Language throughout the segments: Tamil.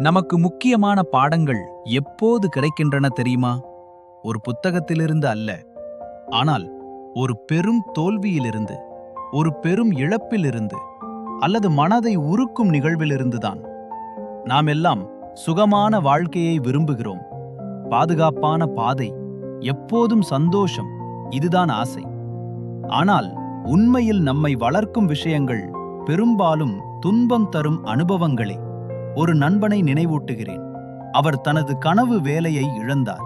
நமக்கு முக்கியமான பாடங்கள் எப்போது கிடைக்கின்றன தெரியுமா? ஒரு புத்தகத்திலிருந்து அல்ல. ஆனால் ஒரு பெரும் தோல்வியிலிருந்து ஒரு பெரும் இழப்பிலிருந்து அல்லது மனதை உருக்கும் நிகழ்விலிருந்துதான் நாம் எல்லாம் சுகமான வாழ்க்கையை விரும்புகிறோம். பாதுகாப்பான பாதை எப்போதும் சந்தோஷம் இதுதான் ஆசை. ஆனால் உண்மையில் நம்மை வளர்க்கும் விஷயங்கள் பெரும்பாலும் துன்பம் தரும் அனுபவங்களே. ஒரு நண்பனை நினைவூட்டுகிறேன். அவர் தனது கனவு வேலையை இழந்தார்.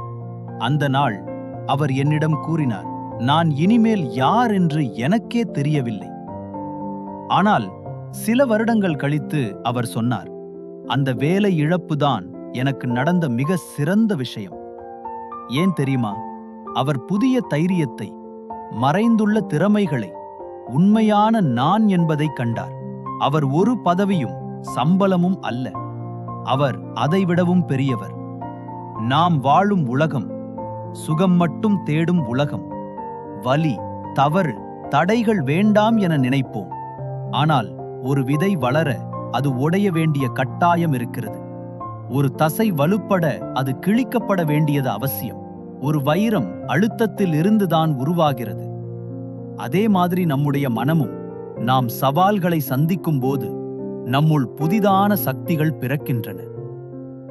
அந்த நாள் அவர் என்னிடம் கூறினார் நான் இனிமேல் யார் என்று எனக்கே தெரியவில்லை. ஆனால் சில வருடங்கள் கழித்து அவர் சொன்னார் அந்த வேலை இழப்புதான் எனக்கு நடந்த மிக சிறந்த விஷயம். ஏன் தெரியுமா? அவர் புதிய தைரியத்தை மறைந்துள்ள திறமைகளை உண்மையான நான் என்பதை கண்டார். அவர் ஒரு பதவியும் சம்பளமும் அல்ல. அவர் அதைவிடவும் பெரியவர். நாம் வாழும் உலகம் சுகம் மட்டும் தேடும் உலகம். வலி தவறு தடைகள் வேண்டாம் என நினைப்போம். ஆனால் ஒரு விதை வளர அது உடைய வேண்டிய கட்டாயம் இருக்கிறது. ஒரு தசை வலுப்பட அது கிழிக்கப்பட வேண்டியது அவசியம். ஒரு வைரம் அழுத்தத்தில் இருந்துதான் உருவாகிறது. அதே மாதிரி நம்முடைய மனமும் நாம் சவால்களை சந்திக்கும் போது நம்முள் புதிதான சக்திகள் பிறக்கின்றன.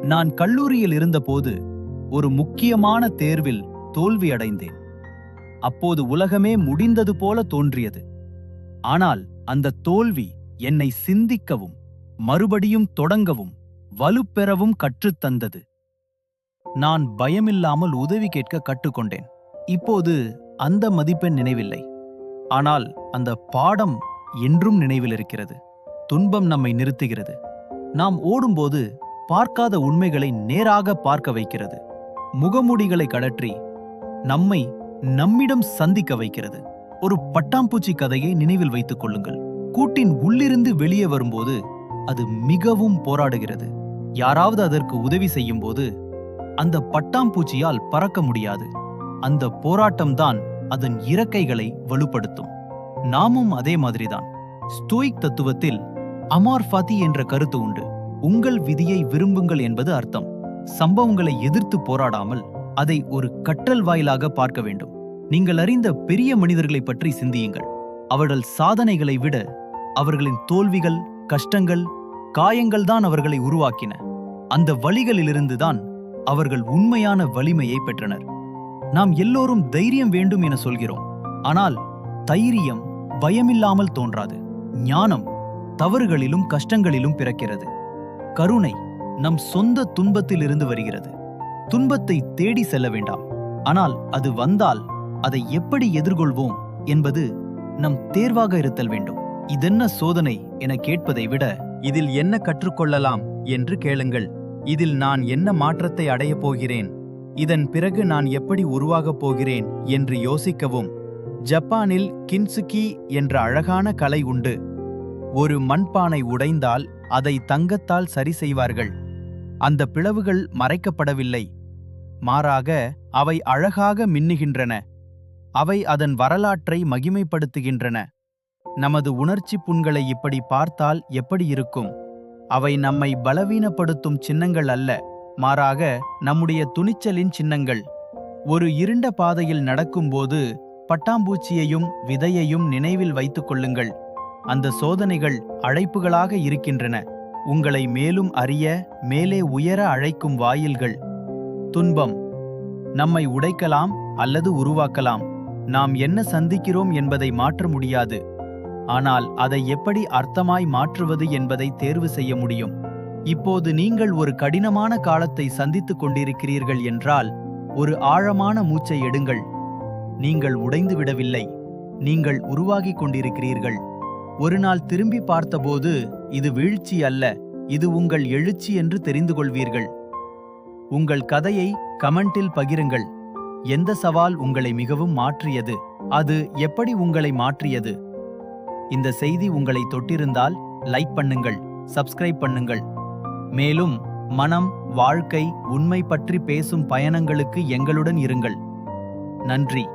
நான் கல்லூரியில் இருந்தபோது ஒரு முக்கியமான தேர்வில் தோல்வியடைந்தேன் அப்போது உலகமே முடிந்தது போல தோன்றியது. ஆனால் அந்த தோல்வி என்னை சிந்திக்கவும் மறுபடியும் தொடங்கவும் வலுப்பெறவும் கற்றுத்தந்தது நான் பயமில்லாமல் உதவி கேட்க கற்றுக்கொண்டேன். இப்போது அந்த மதிப்பெண் நினைவில்லை. ஆனால் அந்த பாடம் என்றும் நினைவில் இருக்கிறது துன்பம் நம்மை நிறுத்துகிறது. நாம் ஓடும்போது பார்க்காத உண்மைகளை நேராக பார்க்க வைக்கிறது. முகமூடிகளை கழற்றி நம்மை நம்மிடம் சந்திக்க வைக்கிறது. ஒரு பட்டாம்பூச்சி கதையை நினைவில் வைத்துக் கொள்ளுங்கள். கூட்டின் உள்ளிருந்து வெளியே வரும்போது அது மிகவும் போராடுகிறது. யாராவது அதற்கு உதவி செய்யும் போது அந்த பட்டாம்பூச்சியால் பறக்க முடியாது. அந்த போராட்டம்தான் அதன் இறக்கைகளை வலுப்படுத்தும். நாமும் அதே மாதிரிதான். ஸ்டோயிக் தத்துவத்தில் அமார்ஃபாதி என்ற கருத்து உண்டு. உங்கள் விதியை விரும்புங்கள் என்பது அர்த்தம். சம்பவங்களை எதிர்த்து போராடாமல் அதை ஒரு கற்றல் வாயிலாக பார்க்க வேண்டும். நீங்கள் அறிந்த பெரிய மனிதர்களைப் பற்றி சிந்தியுங்கள். அவர்கள் சாதனைகளை விட அவர்களின் தோல்விகள் கஷ்டங்கள் காயங்கள் தான் அவர்களை உருவாக்கின. அந்த வழிகளிலிருந்துதான் அவர்கள் உண்மையான வலிமையை பெற்றனர். நாம் எல்லோரும் தைரியம் வேண்டும் என சொல்கிறோம். ஆனால் தைரியம் பயமில்லாமல் தோன்றாது. ஞானம் தவறுகளிலும் கஷ்டங்களிலும் பிறக்கிறது. கருணை நம் சொந்த துன்பத்திலிருந்து வருகிறது. துன்பத்தை தேடி செல்ல வேண்டாம். ஆனால் அது வந்தால் அதை எப்படி எதிர்கொள்வோம் என்பது நம் தேர்வாக இருத்தல் வேண்டும். இதென்ன சோதனை என கேட்பதை விட இதில் என்ன கற்றுக்கொள்ளலாம் என்று கேளுங்கள். இதில் நான் என்ன மாற்றத்தை அடையப் போகிறேன்? இதன் பிறகு நான் எப்படி உருவாகப் போகிறேன் என்று யோசிக்கவும். ஜப்பானில் கின்சுகி என்ற அழகான கலை உண்டு. ஒரு மண்பானை உடைந்தால் அதை தங்கத்தால் சரி செய்வார்கள். அந்த பிளவுகள் மறைக்கப்படவில்லை. மாறாக அவை அழகாக மின்னுகின்றன. அவை அதன் வரலாற்றை மகிமைப்படுத்துகின்றன. நமது உணர்ச்சி புண்களை இப்படி பார்த்தால் எப்படி இருக்கும்? அவை நம்மை பலவீனப்படுத்தும் சின்னங்கள் அல்ல. மாறாக நம்முடைய துணிச்சலின் சின்னங்கள். ஒரு இருண்ட பாதையில் நடக்கும்போது பட்டாம்பூச்சியையும் விதையையும் நினைவில் வைத்துக் கொள்ளுங்கள். அந்த சோதனைகள் அழைப்புகளாக இருக்கின்றன. உங்களை மேலும் அறிய மேலே உயர அழைக்கும் வாயில்கள். துன்பம். நம்மை உடைக்கலாம் அல்லது உருவாக்கலாம். நாம் என்ன சந்திக்கிறோம் என்பதை மாற்ற முடியாது. ஆனால் அதை எப்படி அர்த்தமாய் மாற்றுவது என்பதை தேர்வு செய்ய முடியும். இப்போது நீங்கள் ஒரு கடினமான காலத்தை சந்தித்துக் கொண்டிருக்கிறீர்கள் என்றால் ஒரு ஆழமான மூச்சை எடுங்கள். நீங்கள் உடைந்து விடவில்லை. நீங்கள் உருவாகிக் கொண்டிருக்கிறீர்கள். ஒரு நாள் திரும்பி பார்த்தபோது இது வீழ்ச்சி அல்ல இது உங்கள் எழுச்சி என்று தெரிந்து கொள்வீர்கள். உங்கள் கதையை கமெண்டில் பகிருங்கள். எந்த சவால் உங்களை மிகவும் மாற்றியது? அது எப்படி உங்களை மாற்றியது? இந்த செய்தி உங்களை தொட்டிருந்தால் லைக் பண்ணுங்கள் சப்ஸ்கிரைப் பண்ணுங்கள். மேலும் மனம் வாழ்க்கை உண்மை பற்றி பேசும் பயணங்களுக்கு எங்களுடன் இருங்கள். நன்றி.